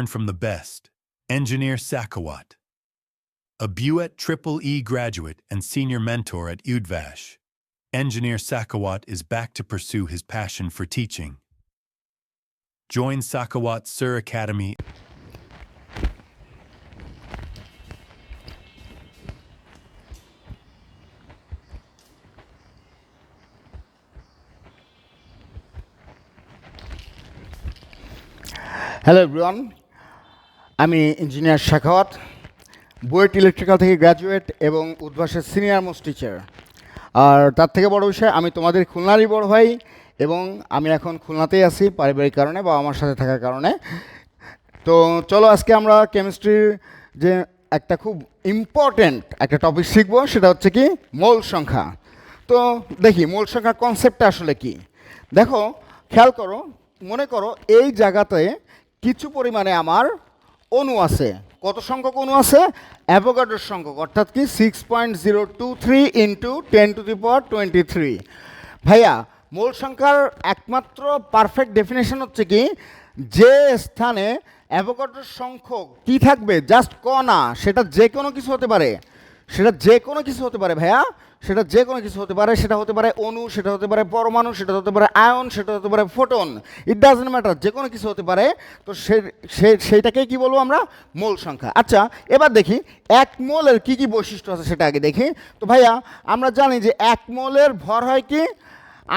learn from the best, engineer Sakawat, a Buett Triple E graduate and senior mentor at Udvash. Engineer Sakawat is back to pursue his passion for teaching. Join Sakawat Sir Academy. Hello everyone, আমি engineer Shakhawat, BUET electrical থেকে graduate এবং উদ্ভাসের senior most teacher আর তার থেকে বড় বিষয়, আমি তোমাদের খুলনারই বড় ভাই এবং আমি এখন খুলনাতেই আছি পারিবারিক কারণে বা আমার সাথে থাকার কারণে। তো চলো আজকে আমরা কেমিস্ট্রির যে একটা খুব ইম্পর্ট্যান্ট একটা টপিক শিখব, সেটা হচ্ছে কি মৌল সংখ্যা। তো দেখি, মৌল সংখ্যার কনসেপ্টটা আসলে কি? দেখো, খেয়াল করো, মনে করো এই জায়গাতে কিছু পরিমাণে আমার অণু আছে। কত সংখ্যক অণু আছে? অ্যাভোগাড্রোর সংখ্যক, অর্থাৎ কি? Six point zero two three into ten to the power twenty three ভাইয়া, মূল সংখ্যার একমাত্র পারফেক্ট ডেফিনেশন হচ্ছে কি? যে স্থানে অ্যাভোগাড্রোর সংখ্যক কি থাকবে? জাস্ট ক না সেটা যে কোনো কিছু হতে পারে। সেটা যে কোনো কিছু হতে পারে, ভাইয়া। সেটা যে কোনো কিছু হতে পারে, সেটা হতে পারে অণু, সেটা হতে পারে পরমাণু, সেটা হতে পারে আয়ন, সেটা হতে পারে ফোটন। ইট ডাজেন্ট ম্যাটার যে কোনো কিছু হতে পারে, তো সে, সে- সেইটাকেই কী বলব আমরা? মোল সংখ্যা। আচ্ছা এবার দেখি, এক মোলের কি কি বৈশিষ্ট্য আছে সেটা আগে দেখি। তো ভাইয়া, আমরা জানি যে এক মোলের ভর হয় কি?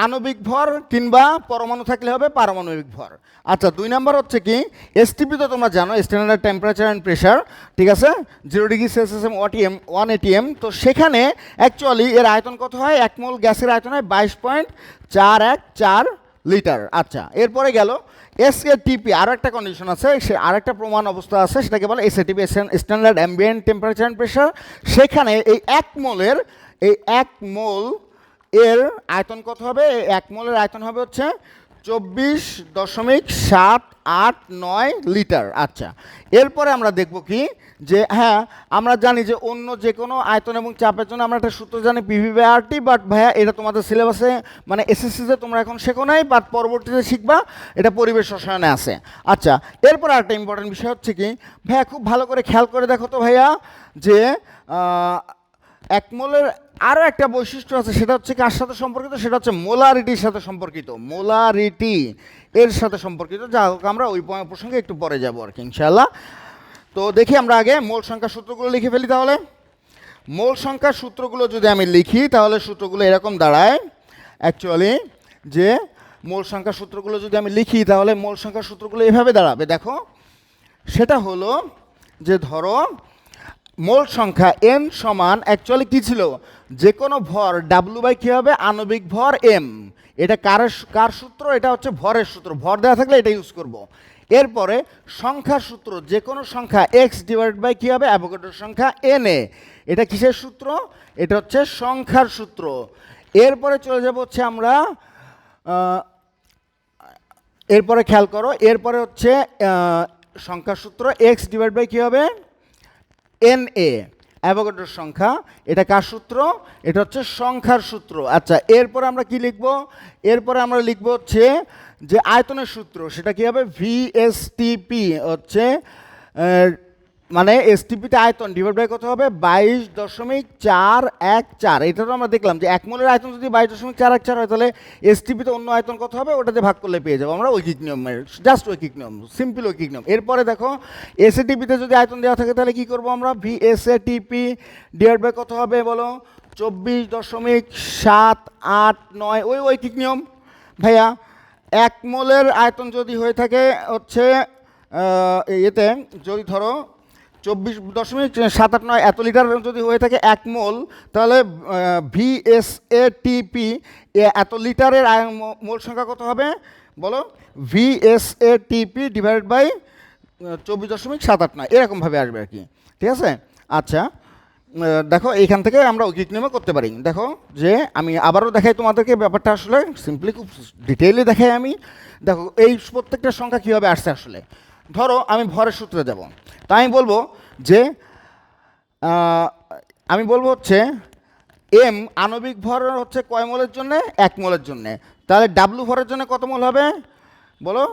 আণবিক ভর কিংবা পরমাণু থাকলে হবে পারমাণবিক ভর। আচ্ছা দুই নম্বর হচ্ছে কি? এসটিপি তো তোমরা জানো স্ট্যান্ডার্ড টেম্পারেচার অ্যান্ড প্রেশার ঠিক আছে? জিরো ডিগ্রি সেলসিয়াস ওয়াটিএম ওয়ান এটিএম তো সেখানে অ্যাকচুয়ালি এর আয়তন কত হয়? এক মোল গ্যাসের আয়তন হয় বাইশ পয়েন্ট চার এক চার লিটার। আচ্ছা এরপরে গেল এস এ টিপি আরও একটা কন্ডিশন আছে, সে আরেকটা প্রমাণ অবস্থা আছে, সেটাকে বলে S A TP standard ambient temperature and pressure সেখানে এই এক মোলের, এই এক মোল এর আয়তন কত হবে? এক মোলের আয়তন হবে হচ্ছে চব্বিশ দশমিক সাত আট নয় লিটার। আচ্ছা এরপরে আমরা দেখব কি? যে হ্যাঁ আমরা জানি যে অন্য যে কোনো আয়তন এবং চাপের জন্য আমরা একটা সূত্র জানি পিভি বাই আরটি বাট ভাইয়া, এটা তোমাদের সিলেবাসে মানে এসএসসিতে তোমরা এখন শেখো নাই বাট পরবর্তীতে শিখবা, এটা পরিবেশ রসায়নে আছে। আচ্ছা এরপর একটা ইম্পর্টেন্ট বিষয় হচ্ছে কি? ভাইয়া, খুব ভালো করে খেয়াল করে দেখো তো ভাইয়া, যে এক মোলের আরও একটা বৈশিষ্ট্য আছে, সেটা হচ্ছে কার সাথে সম্পর্কিত? সেটা হচ্ছে মোলারিটির সাথে সম্পর্কিত। মোলারিটি এর সাথে সম্পর্কিত। যা হোক, আমরা ওই প্রসঙ্গে একটু পরে যাব আর কি ইনশাল্লাহ তো দেখি আমরা আগে মোল সংখ্যা সূত্রগুলো লিখে ফেলি তাহলে। মোল সংখ্যার সূত্রগুলো যদি আমি লিখি, তাহলে সূত্রগুলো এরকম দাঁড়ায়। অ্যাকচুয়ালি যে মোল সংখ্যা সূত্রগুলো যদি আমি লিখি, তাহলে মোল সংখ্যা সূত্রগুলো এভাবে দাঁড়াবে। দেখো, সেটা হলো যে ধরো, মোল সংখ্যা এন সমান অ্যাকচুয়ালি কী ছিল? যে কোনো ভর ডাব্লু বাই কী হবে? আণবিক ভর এম এটা কার কার সূত্র? এটা হচ্ছে ভরের সূত্র। ভর দেওয়া থাকলে এটা ইউজ করব। এরপরে সংখ্যার সূত্র যে কোনো সংখ্যা এক্স ডিভাইড বাই কী হবে? অ্যাভোগাড্রোর সংখ্যা এন এ এটা কিসের সূত্র? এটা হচ্ছে সংখ্যার সূত্র। এরপরে চলে যাব হচ্ছে আমরা এরপরে খেয়াল করো এরপরে হচ্ছে আহ, সংখ্যার সূত্র এক্স ডিভাইড বাই কী হবে? এন এ অ্যাভোগাড্রোর সংখ্যা, এটা কার সূত্র? এটা হচ্ছে সংখ্যার সূত্র। আচ্ছা এরপর আমরা কি লিখব? এরপরে আমরা লিখব হচ্ছে যে আয়তনের সূত্র, সেটা কী হবে? ভিএসটিপি হচ্ছে মানে এসটিপিতে আয়তন ডিভাইড বাই কত হবে? বাইশ দশমিক চার এক চার। এটা তো আমরা দেখলাম যে এক মোলের আয়তন যদি বাইশ দশমিক চার এক চার হয়, তাহলে এসটিপিতে অন্য আয়তন কত হবে? ওটাতে ভাগ করলে পেয়ে যাব আমরা ঐকিক নিয়মের জাস্ট ঐকিক নিয়ম সিম্পল ঐকিক নিয়ম। এরপরে দেখো এসএটিপিতে যদি আয়তন দেওয়া থাকে, তাহলে কি করব আমরা? ভি এসএটিপি ডিভাইড বাই কত হবে বলো? চব্বিশ দশমিক সাত আট নয়। ওই ঐকিক নিয়ম। ভাইয়া, এক মোলের আয়তন যদি হয়ে থাকে হচ্ছে এতে যদি ধরো চব্বিশ দশমিক সাত আট নয় এত লিটার যদি হয়ে থাকে এক মোল, তাহলে ভিএসএটিপি এত লিটারের মোল সংখ্যা কত হবে? বলো ভিএসএটিপি ডিভাইড বাই চব্বিশ দশমিক সাত আট নয়, এরকমভাবে আসবে আর কি। ঠিক আছে? আচ্ছা দেখো, এইখান থেকে আমরা ঐকিক নিয়মে করতে পারি। দেখো, যে আমি আবারও দেখাই তোমাদেরকে ব্যাপারটা আসলে সিম্পলি খুব ডিটেইলে দেখাই আমি। দেখো, এই প্রত্যেকটা সংখ্যা কীভাবে আসছে আসলে? ধরো, আমি ভরের সূত্রে যাব। তাই আমি বলব যে আমি বলব হচ্ছে এম আণবিক ভর হচ্ছে কয় মোলের জন্যে? এক মোলের জন্যে। তাহলে ডাব্লু ভরের জন্য কত মোল হবে? বলো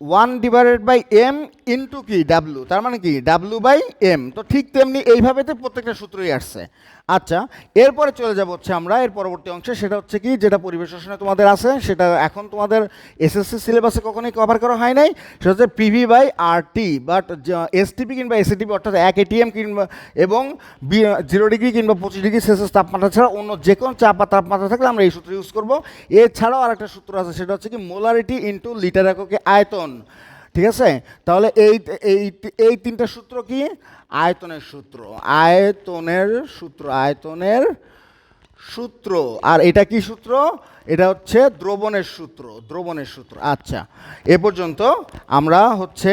one divided by M into কি? ডাব্লু তার মানে কি? ডাব্লু বাই এম তো ঠিক তেমনি এইভাবেতে প্রত্যেকটা সূত্রই আসছে। আচ্ছা এরপরে চলে যাব হচ্ছে আমরা, এর পরবর্তী অংশে, সেটা হচ্ছে কি? যেটা পরিবেশ রসায়নে তোমাদের আছে, সেটা এখন তোমাদের এসএসসি সিলেবাসে কখনোই কভার করা হয় নাই। সেটা হচ্ছে PV by R T but STP কিংবা এসিটিপি অর্থাৎ এক এটিএম কিংবা, এবং জিরো ডিগ্রি কিংবা পঁচিশ ডিগ্রি সেলসিয়াস তাপমাত্রা ছাড়া অন্য যে কোনো চাপ বা তাপমাত্রা থাকলে আমরা এই সূত্র ইউজ করব। এছাড়াও আরেকটা সূত্র আছে, সেটা হচ্ছে কি মোলারিটি ইন্টু লিটার এককে আয়তন। ঠিক আছে? তাহলে এই এই এই তিনটা সূত্র কি? আয়তনের সূত্র। আয়তনের সূত্র আয়তনের সূত্র। আর এটা কি সূত্র? এটা হচ্ছে দ্রবণের সূত্র দ্রবণের সূত্র। আচ্ছা এ পর্যন্ত আমরা হচ্ছে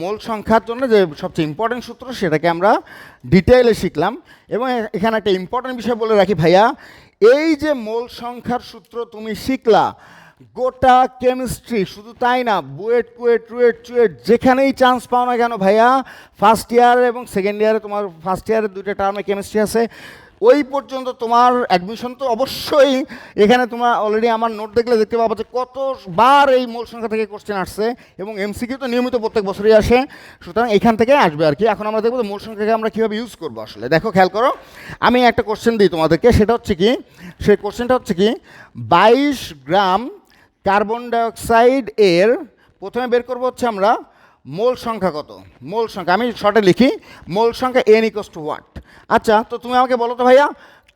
মোল সংখ্যার জন্য যে সবচেয়ে ইম্পর্টেন্ট সূত্র, সেটাকে আমরা ডিটেইলে শিখলাম। এবং এখানে একটা ইম্পর্টেন্ট বিষয় বলে রাখি ভাইয়া, এই যে মোল সংখ্যার সূত্র তুমি শিখলা গোটা কেমিস্ট্রি, শুধু তাই না, বুয়েট, কুয়েট টুয়েট চুয়েট, যেখানেই চান্স পাও না কেন ভাইয়া ফার্স্ট ইয়ার এবং সেকেন্ড ইয়ারে তোমার ফার্স্ট ইয়ারে দুইটা টার্মে কেমিস্ট্রি আছে। ওই পর্যন্ত তোমার অ্যাডমিশন তো অবশ্যই এখানে তোমার অলরেডি আমার নোট দেখলে দেখতে পাবো যে কতবার এই মূল সংখ্যা থেকে কোশ্চেন আসছে এবং এমসিকিউ তো নিয়মিত প্রত্যেক বছরই আসে। সুতরাং এখান থেকে আসবে আর কি। এখন আমরা দেখব মূল সংখ্যাকে আমরা কীভাবে ইউজ করব আসলে। দেখো, খেয়াল করো, আমি একটা কোশ্চেন দিই তোমাদেরকে, সেটা হচ্ছে কি সেই কোশ্চেনটা হচ্ছে কি, বাইশ গ্রাম কার্বন ডাইঅক্সাইড এর প্রথমে বের করব হচ্ছে আমরা মোল সংখ্যা কত? মোল সংখ্যা, আমি শর্টে লিখি, মোল সংখ্যা এন ইকস টু ওয়াট আচ্ছা তো তুমি আমাকে বলো তো ভাইয়া,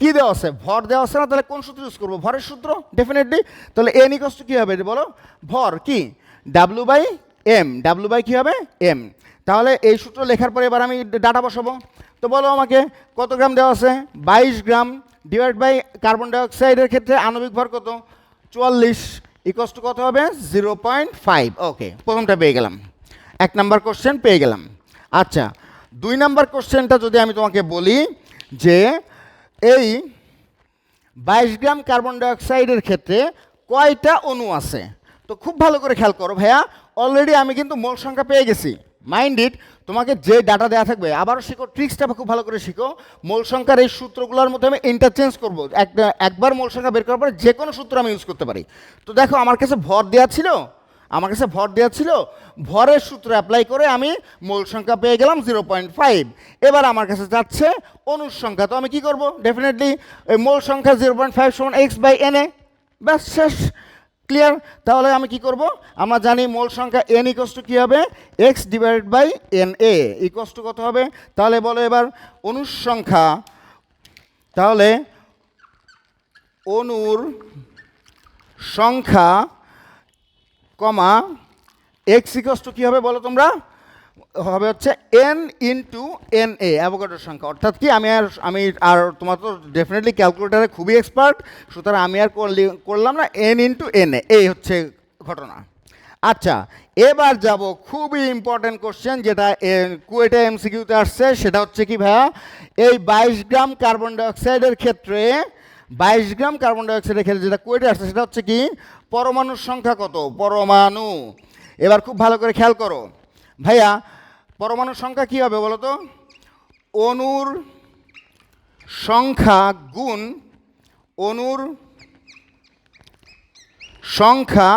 কী দেওয়া আছে? ভর দেওয়া আছে না? তাহলে কোন সূত্র ইউজ করব? ভরের সূত্র? ডেফিনেটলি তাহলে এন ইকস টু কী হবে? বলো, ভর, কি? W by M W by কী হবে? এম তাহলে এই সূত্র লেখার পরে এবার আমি ডাটা বসাবো। তো বলো আমাকে, কত গ্রাম দেওয়া আছে? বাইশ গ্রাম ডিভাইড বাই কার্বন ডাইঅক্সাইডের ক্ষেত্রে আণবিক ভর কত? চুয়াল্লিশ ইকস টু কত হবে? জিরো পয়েন্ট ফাইভ ওকে প্রথমটা পেয়ে গেলাম। এক নাম্বার কোশ্চেন পেয়ে গেলাম। আচ্ছা দুই নাম্বার কোশ্চেনটা যদি আমি তোমাকে বলি যে এই বাইশ গ্রাম কার্বন ডাইঅক্সাইডের ক্ষেত্রে কয়টা অণু আছে? তো খুব ভালো করে খেয়াল করো ভাইয়া অলরেডি আমি কিন্তু মোল সংখ্যা পেয়ে গেছি। মাইন্ড ইট তোমাকে যে ডাটা দেওয়া থাকবে, আবারও শিখো ট্রিক্সটা খুব ভালো করে শিখো। মূল সংখ্যার এই সূত্রগুলোর মধ্যে আমি ইন্টারচেঞ্জ করব। একটা একবার মূল সংখ্যা বের করার পরে যে কোনো সূত্র আমি ইউজ করতে পারি। তো দেখো, আমার কাছে ভর দেওয়া ছিল, আমার কাছে ভর দেওয়া ছিল, ভরের সূত্র অ্যাপ্লাই করে আমি মূল সংখ্যা পেয়ে গেলাম জিরো পয়েন্ট ফাইভ এবার আমার কাছে যাচ্ছে অনুর সংখ্যা, তো আমি কি করব? ডেফিনেটলি মোল সংখ্যা জিরো পয়েন্ট ফাইভ সমান এক্স বাই এন এ। ব্যাস, শেষ। ক্লিয়ার তাহলে আমি কি করব? আমরা জানি মোল সংখ্যা এন ইকোস টু কী হবে? X divided by N A equals to কত হবে? তাহলে বলো এবার, অনুর সংখ্যা, তাহলে অনুর সংখ্যা, কমা এক্স ইকোস টু কী হবে বলো তোমরা? হবে হচ্ছে এন ইন্টু এন এ অ্যাভোগাড্রোর সংখ্যা। অর্থাৎ কি আমি আর আমি আর তোমার তো ডেফিনেটলি ক্যালকুলেটারে খুবই এক্সপার্ট সুতরাং আমি আর করলি- করলাম না এন ইন্টু এন এ এই হচ্ছে ঘটনা। আচ্ছা এবার যাব খুবই ইম্পর্টেন্ট কোশ্চেন যেটা কুয়েটে এমসিকিউতে আসছে, সেটা হচ্ছে কি ভাইয়া, এই বাইশ গ্রাম কার্বন ডাইঅক্সাইডের ক্ষেত্রে, বাইশ গ্রাম কার্বন ডাইঅক্সাইডের ক্ষেত্রে যেটা কুয়েটে আসছে, সেটা হচ্ছে কি, পরমাণুর সংখ্যা কত? পরমাণু। এবার খুব ভালো করে খেয়াল করো। ভাইয়া পরমাণুর সংখ্যা কী হবে বলো তো? সংখ্যা গুণ অণুর সংখ্যা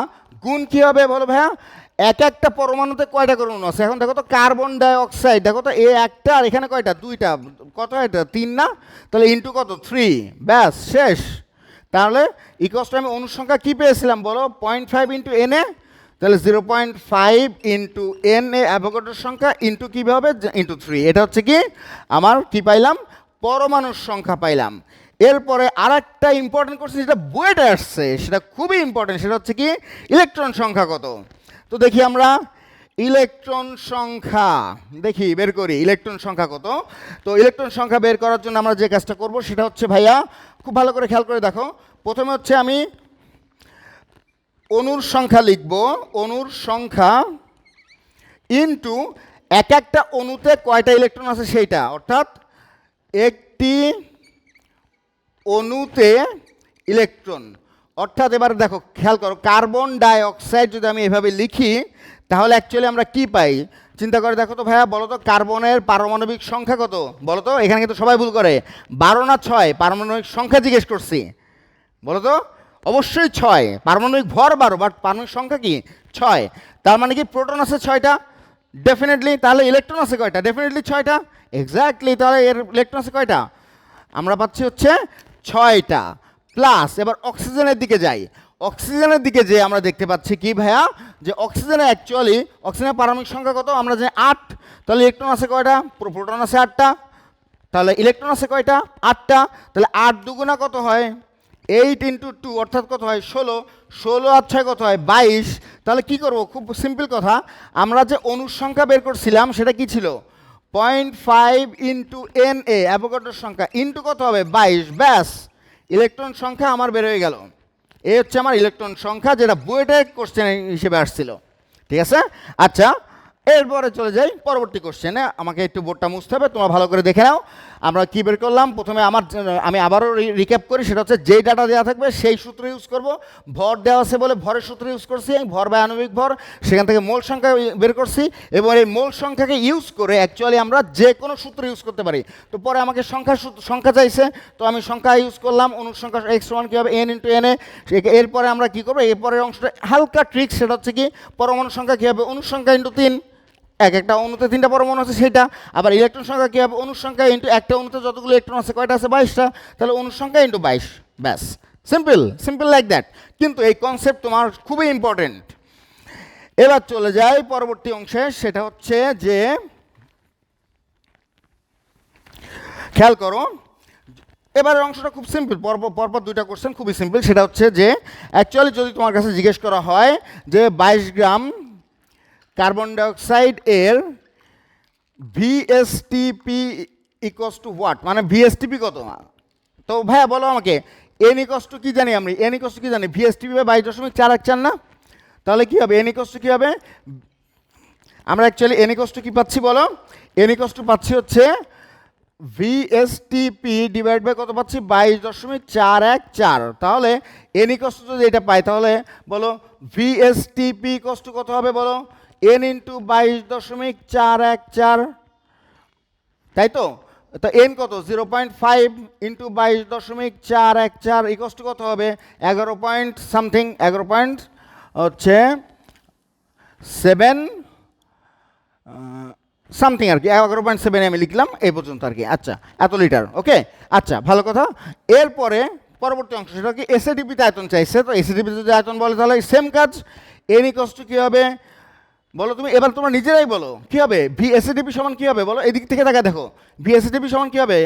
গুণ কী হবে বলো ভাইয়া? এক একটা পরমাণুতে কয়টা করে অণু আছে? এখন দেখো তো কার্বন ডাই অক্সাইড দেখো তো এ একটা আর এখানে কয়টা? দুইটা। কত এটা? তিন না? তাহলে ইন্টু কত? থ্রি। ব্যাস, শেষ। তাহলে ইকোসটা আমি অনুসংখ্যা কী পেয়েছিলাম বলো? পয়েন্ট ফাইভ ইন্টু এন তাহলে zero point five into N A অ্যাভোগাড্রোর সংখ্যা ইন্টু কী হবে? Into three. এটা হচ্ছে কি? আমার কি পাইলাম? পরমাণুর সংখ্যা পাইলাম। এরপরে আর একটা ইম্পর্টেন্ট কোশ্চেন যেটা বইটা আসছে, সেটা খুবই ইম্পর্টেন্ট সেটা হচ্ছে কি? ইলেকট্রন সংখ্যা কত? তো দেখি আমরা, ইলেকট্রন সংখ্যা, দেখি, বের করি, ইলেকট্রন সংখ্যা কত? তো ইলেকট্রন সংখ্যা বের করার জন্য আমরা যে কাজটা করব, সেটা হচ্ছে ভাইয়া, খুব ভালো করে খেয়াল করে দেখো। প্রথমে হচ্ছে আমি অনুর সংখ্যা লিখব, অনুর সংখ্যা ইনটু এক একটা অণুতে কয়টা ইলেকট্রন আছে সেইটা? অর্থাৎ একটি অণুতে ইলেকট্রন অর্থাৎ এবার দেখো, খেয়াল করো কার্বন ডাই অক্সাইড যদি আমি এভাবে লিখি, তাহলে অ্যাকচুয়ালি আমরা কি পাই? চিন্তা করে দেখো তো ভাইয়া, বলো তো কার্বনের পারমাণবিক সংখ্যা কত? বলো তো, এখানে কিন্তু সবাই ভুল করে। বারো না ছয়, পারমাণবিক সংখ্যা জিজ্ঞেস করছি। বলো তো অবশ্যই ছয়। পারমাণবিক ভর বারো বাট পারমাণবিক সংখ্যা কি? ছয়। তার মানে কি প্রোটন আছে ছয়টা? ডেফিনেটলি তাহলে ইলেকট্রন আছে কয়টা? ডেফিনেটলি ছয়টা? এক্স্যাক্টলি তাহলে এর ইলেকট্রন আছে কয়টা? আমরা পাচ্ছি হচ্ছে ছয়টা। প্লাস এবার অক্সিজেনের দিকে যাই। অক্সিজেনের দিকে যে আমরা দেখতে পাচ্ছি কি ভাইয়া? যে অক্সিজেনে অ্যাকচুয়ালি অক্সিজেনের পারমাণবিক সংখ্যা কত? আমরা জানি আট। তাহলে ইলেকট্রন আছে কয়টা? প্রোটন আছে আটটা। তাহলে ইলেকট্রন আছে কয়টা? আটটা। তাহলে আট দুগুণা কত হয়? এইট ইন্টু টু অর্থাৎ কত হয় ষোলো? ষোলো আর ছয় কত হয় বাইশ? তাহলে কি করব? খুব সিম্পল কথা। আমরা যে অনুসংখ্যা বের করছিলাম, সেটা কি ছিল? Point five into N A অ্যাভোগাড্রোর সংখ্যা। ইন্টু কত হবে? বাইশ। ব্যাস। ইলেকট্রন সংখ্যা আমার বের হয়ে গেল। এ হচ্ছে আমার ইলেকট্রন সংখ্যা, যেটা বুয়েটে কোশ্চেন হিসেবে আসছিল। ঠিক আছে? আচ্ছা এরপরে চলে যাই পরবর্তী কোশ্চেনে আমাকে একটু বোর্ডটা মুছতে হবে, তোমরা ভালো করে দেখে নাও। আমরা কী বের করলাম? প্রথমে আমার, আমি আবারও রিক্যাপ করি, সেটা হচ্ছে যেই ডাটা দেওয়া থাকবে, সেই সূত্র ইউজ করব। ভর দেওয়া আছে বলে ভরের সূত্র ইউজ করছি, ভর বা আণবিক ভর, সেখান থেকে মোল সংখ্যা বের করছি, এবং এই মোল সংখ্যাকে ইউজ করে অ্যাকচুয়ালি আমরা যে কোনো সূত্র ইউজ করতে পারি। তো পরে আমাকে সংখ্যা সংখ্যা চাইছে, তো আমি সংখ্যা ইউজ করলাম অনুসংখ্যা এক্স ওয়ান কী হবে? এন ইন্টু এন এ এরপরে আমরা কী করব? এরপরের অংশটা হালকা ট্রিক সেটা হচ্ছে কি, পরমাণু সংখ্যা কী হবে? অনুসংখ্যা ইন্টু তিন। এক একটা অণুতে তিনটা পরমাণু আছে সেটা আবার ইলেকট্রন সংখ্যা কী হবে? অনুর সংখ্যা ইন্টু একটা অণুতে যতগুলো ইলেকট্রন আছে, কয়টা আছে? বাইশটা। তাহলে অনুর সংখ্যা ইন্টু বাইশ। ব্যাস। সিম্পল সিম্পল লাইক দ্যাট কিন্তু এই কনসেপ্ট তোমার খুবই ইম্পর্টেন্ট এবার চলে যাই পরবর্তী অংশে। সেটা হচ্ছে যে, খেয়াল করো, এবারের অংশটা খুব সিম্পল পরপর পরপর দুইটা কোশ্চেন খুবই সিম্পল সেটা হচ্ছে যে অ্যাকচুয়ালি যদি তোমার কাছে জিজ্ঞেস করা হয় যে, বাইশ গ্রাম কার্বন ডাইঅক্সাইড এর ভিএসটিপি ইকোয়াস টু হোয়াট মানে ভিএসটিপি কত? তো ভাইয়া বলো আমাকে এন ইকোয়াস টু কী জানি আমি? এন ইকোয়াস টু কী জানি? ভিএসটিপি বা বাইশ দশমিক চার এক চার না? তাহলে কী হবে? এন ইকোয়াস টু কী হবে? আমরা অ্যাকচুয়ালি এন ইকোয়াস টু কী পাচ্ছি বলো? এন ইকোয়াস টু পাচ্ছি হচ্ছে ভিএসটিপি ডিভাইড বাই কত পাচ্ছি? বাইশ দশমিক চার এক চার। তাহলে এন ইকোয়াস টু যদি এটা পাই, তাহলে বলো ভিএসটিপি কষ্ট কত হবে বলো? এন ইন্টু বাইশ দশমিক চার এক চার। তাই তো? তো এন কত? জিরো পয়েন্ট ফাইভ ইন্টু বাইশ দশমিক চার এক চার ইকোস কত হবে? এগারো পয়েন্ট সামথিং, এগারো পয়েন্ট হচ্ছে সেভেন সামথিং আর কি, এগারো পয়েন্ট সেভেন আমি লিখলাম, এই পর্যন্ত আর কি। আচ্ছা এত লিটার, ওকে? আচ্ছা ভালো কথা। এরপরে পরবর্তী অংশ সেটা কি? এসএডিপিতে আয়তন চাইছে তো এসএডিপিতে যদি আয়তন বলে তাহলে সেম কাজ এন ইকোস টু কী হবে? বলো তুমি, এবার তোমরা নিজেরাই বলো, কী হবে? ভি এসএডিপি সমান কী হবে? বলো, এদিক থেকে দেখা। দেখো ভি এসএডিপি সমান কী হবে?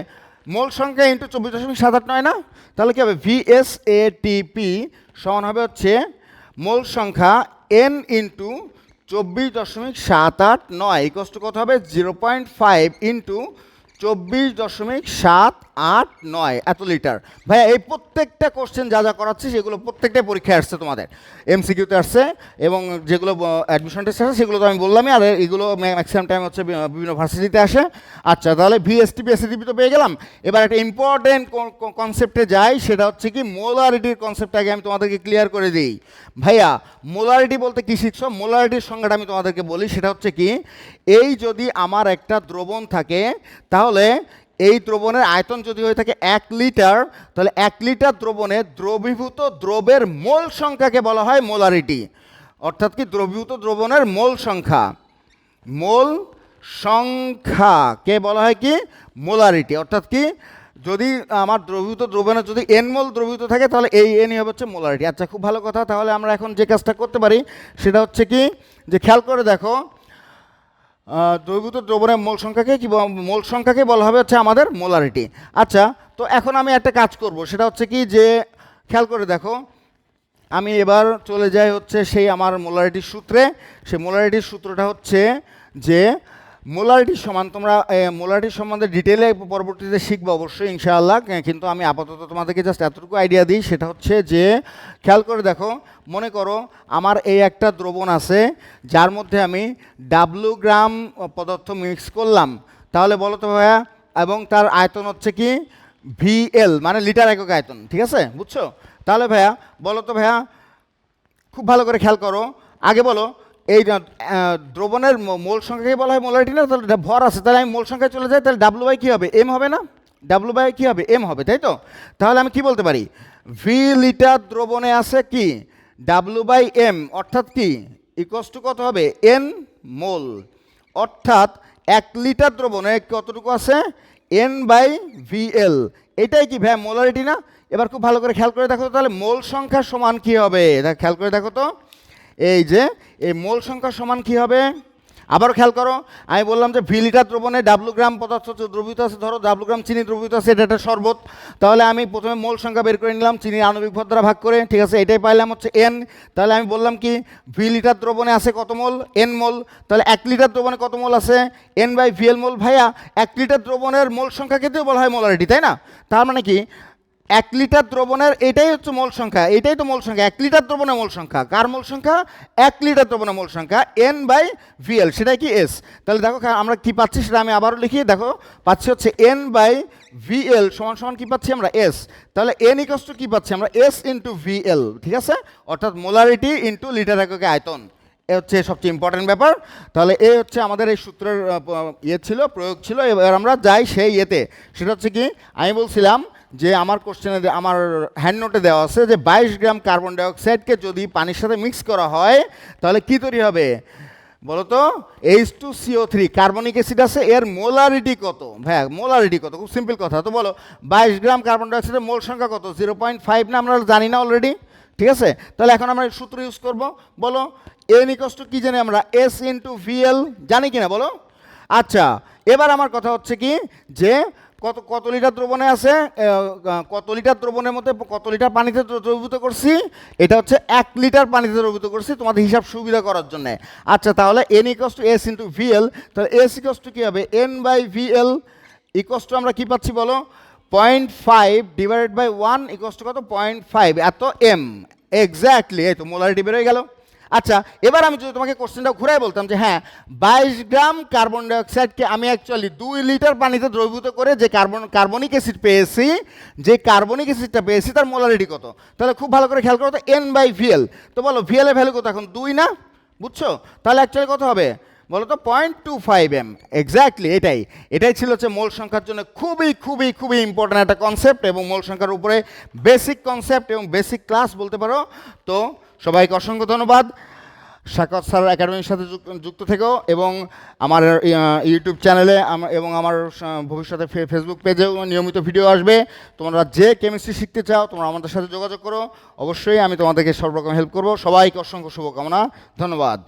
মোল সংখ্যা ইন্টু চব্বিশ দশমিক সাত আট নয়, না? তাহলে কী হবে? ভি এস এ টিপি সমান হবে হচ্ছে মোল সংখ্যা এন ইন্টু চব্বিশ দশমিক সাত আট নয় ইকোস টু কত হবে? জিরো পয়েন্ট ফাইভ ইন্টু চব্বিশ দশমিক সাত আট নয় এত লিটার। ভাইয়া, এই প্রত্যেকটা কোশ্চেন যা যা করাচ্ছি, সেগুলো প্রত্যেকটাই পরীক্ষায় আসছে তোমাদের। এমসিকিউতে আসছে এবং যেগুলো অ্যাডমিশন টেস্ট আসে সেগুলো তো আমি বললামই, আর এগুলো ম্যাক্সিমাম টাইম হচ্ছে বিভিন্ন ভার্সিটিতে আসে। আচ্ছা তাহলে ভিএসটিপি এসএসটিপি তো পেয়ে গেলাম। এবার একটা ইম্পর্টেন্ট কনসেপ্টে যাই, সেটা হচ্ছে কি মোলারিটির কনসেপ্টটা আগে আমি তোমাদেরকে ক্লিয়ার করে দিই। ভাইয়া মোলারিটি বলতে কী শিখছো? মোলারিটির সংজ্ঞাটা আমি তোমাদেরকে বলি, সেটা হচ্ছে কি, এই যদি আমার একটা দ্রবণ থাকে, তাহলে এই দ্রবণের আয়তন যদি হয়ে থাকে এক লিটার, তাহলে এক লিটার দ্রবণে দ্রবীভূত দ্রবের মোল সংখ্যাকে বলা হয় মোলারিটি। অর্থাৎ কি দ্রবীভূত দ্রবণের মোল সংখ্যা। মোল সংখ্যাকে বলা হয় কি? মোলারিটি। অর্থাৎ কি? যদি আমার দ্রবীভূত দ্রবণে যদি এন মোল দ্রবীভূত থাকে, তাহলে এই এনই হবে হচ্ছে মোলারিটি। আচ্ছা খুব ভালো কথা। তাহলে আমরা এখন যে কাজটা করতে পারি, সেটা হচ্ছে কি? যে খেয়াল করে দেখো দ্রবীভূত দ্রবণের মোল সংখ্যাকে কি মূল সংখ্যাকে বলা হবে হচ্ছে আমাদের মোলারিটি। আচ্ছা তো এখন আমি একটা কাজ করব, সেটা হচ্ছে কি যে, খেয়াল করে দেখো, আমি এবার চলে যাই হচ্ছে সেই আমার মোলারিটির সূত্রে। সেই মোলারিটির সূত্রটা হচ্ছে যে মোলারিটির সমান, তোমরা মোলারিটির সম্বন্ধে ডিটেলে পরবর্তীতে শিখব অবশ্যই, ইনশাআল্লাহ। কিন্তু আমি আপাতত তোমাদেরকে জাস্ট এতটুকু আইডিয়া দিই, সেটা হচ্ছে যে, খেয়াল করে দেখো, মনে করো আমার এই একটা দ্রবণ আছে, যার মধ্যে আমি ডাব্লু গ্রাম পদার্থ মিক্স করলাম। তাহলে বলো তো ভাইয়া, এবং তার আয়তন হচ্ছে কি? ভিএল মানে লিটার একক আয়তন, ঠিক আছে? বুঝছ? তাহলে ভাইয়া, বলো তো ভাইয়া, খুব ভালো করে খেয়াল করো। আগে বলো এই দ্রবণের মোল সংখ্যাকে বলা হয় মোলারিটি না, তাহলে ভর আছে, তাহলে আমি মোল সংখ্যায় চলে যাই, তাহলে ডাব্লু বাই কী হবে? এম হবে না? ডাব্লু বাই কী হবে? এম হবে, তাই তো? তাহলে আমি কি বলতে পারি? ভি লিটার দ্রবণে আছে কি? ডাব্লু বাই এম অর্থাৎ কি? ইকোয়াস টু কত হবে? N mole. অর্থাৎ এক লিটার দ্রবণে কতটুকু আছে? এন বাই ভি এল এটাই কি ভাই, মোলারিটি না? এবার খুব ভালো করে খেয়াল করে দেখো তাহলে মোল সংখ্যা সমান কি হবে? খেয়াল করে দেখো তো। এই যে, এই মোল সংখ্যা সমান কি হবে? আবারও খেয়াল করো, আমি বললাম যে ভি লিটার দ্রবণে ডাব্লু গ্রাম পদার্থ দ্রবিত আছে, ধরো ডাব্লু গ্রাম চিনি দ্রবিত আছে, এটা একটা শরবত। তাহলে আমি প্রথমে মোল সংখ্যা বের করে নিলাম, চিনির আণবিক ভর দ্বারা ভাগ করে, ঠিক আছে, এটাই পাইলাম হচ্ছে এন তাহলে আমি বললাম কি ভি লিটার দ্রবণে আছে কত মোল? এন মোল। তাহলে এক লিটার দ্রবণে কত মোল আছে? N by VL mole. ভাইয়া, এক লিটার দ্রবণের মোল সংখ্যা কিন্তু বলা হয় মোলারিটি, তাই না? তার মানে কি এক লিটার দ্রবণের এটাই হচ্ছে মোল সংখ্যা, এটাই তো মোল সংখ্যা। এক লিটার দ্রবণের মোল সংখ্যা। কার মোল সংখ্যা? এক লিটার দ্রবণের মোল সংখ্যা এন বাই ভিএল সেটাই কি এস তাহলে দেখো আমরা কি পাচ্ছি সেটা আমি আবারও লিখি, দেখো, পাচ্ছি হচ্ছে এন বাই ভিএল সমান সমান কি পাচ্ছি আমরা? এস তাহলে এন ইকস টু কি পাচ্ছি আমরা? এস ইন্টু ভিএল ঠিক আছে? অর্থাৎ মোলারিটি ইন্টু লিটার এককে আয়তন। এ হচ্ছে সবচেয়ে ইম্পর্টেন্ট ব্যাপার। তাহলে এ হচ্ছে আমাদের এই সূত্রের ইয়ে ছিল, প্রয়োগ ছিল, এবার আমরা যাই সেই ইয়েতে। সেটা হচ্ছে কি? আমি বলছিলাম যে আমার কোশ্চেনে আমার হ্যান্ড নোটে দেওয়া আছে যে বাইশ গ্রাম কার্বন ডাইঅক্সাইডকে যদি পানির সাথে মিক্স করা হয়, তাহলে কি তৈরি হবে? বলো তো H two CO three carbonic acid আছে, এর মোলারিটি কত? ভাই মোলারিটি কত? খুব সিম্পল কথা। তো বলো, বাইশ গ্রাম কার্বন ডাইঅক্সাইডের মোল সংখ্যা কত? জিরো পয়েন্ট ফাইভ না? আমরা জানি না অলরেডি ঠিক আছে? তাহলে এখন আমরা সূত্র ইউজ করব। বলো এন ইকস কী জানি আমরা? এস ইন্টু ভিএল জানি কিনা? বলো? আচ্ছা এবার আমার কথা হচ্ছে কি? যে কত কত লিটার দ্রবণে আছে? কত লিটার দ্রবণের মধ্যে কত লিটার পানিতে দ্র- দ্রবীভূত করছি? এটা হচ্ছে এক লিটার পানিতে দ্রবীভূত করছি তোমাদের হিসাব সুবিধা করার জন্য। আচ্ছা তাহলে N equals to S into VL তাহলে এস ইকস টু কী হবে? N by VL equals to আমরা কী পাচ্ছি বলো? Point five divided by one equals to কত? পয়েন্ট ফাইভ এত এম এক্স্যাক্টলি এই তো মোলারিটি বেরোয় গেল। আচ্ছা এবার আমি যদি তোমাকে কোশ্চেনটা ঘুরাই বলতাম যে হ্যাঁ বাইশ গ্রাম কার্বন ডাইঅক্সাইডকে আমি অ্যাকচুয়ালি দুই লিটার পানিতে দ্রবীভূত করে যে কার্বন, কার্বনিক অ্যাসিড পেয়েছি, যে কার্বনিক অ্যাসিডটা পেয়েছি তার মোলারিটি কত? তাহলে খুব ভালো করে খেয়াল করো তো এন বাই ভিএল তো বলো ভিএলের ভ্যালু কত এখন? দুই না? বুঝছ? তাহলে অ্যাকচুয়ালি কত হবে? বলো তো point two five M exactly এটাই। এটাই ছিল হচ্ছে মোল সংখ্যার জন্য খুবই খুবই খুবই ইম্পর্ট্যান্ট একটা কনসেপ্ট এবং মোল সংখ্যার উপরে বেসিক কনসেপ্ট এবং বেসিক ক্লাস বলতে পারো। তো সবাইকে অসংখ্য ধন্যবাদ। সাকত স্যার একাডেমির সাথে যুক- যুক্ত থেকেও এবং আমার ইউটিউব চ্যানেলে এবং আমার ভবিষ্যতে ফেসবুক পেজেও নিয়মিত ভিডিও আসবে। তোমরা যে কেমিস্ট্রি শিখতে চাও, তোমরা আমাদের সাথে যোগাযোগ করো। অবশ্যই আমি তোমাদেরকে সব রকম হেল্প করব। সবাইকে অসংখ্য শুভকামনা। ধন্যবাদ।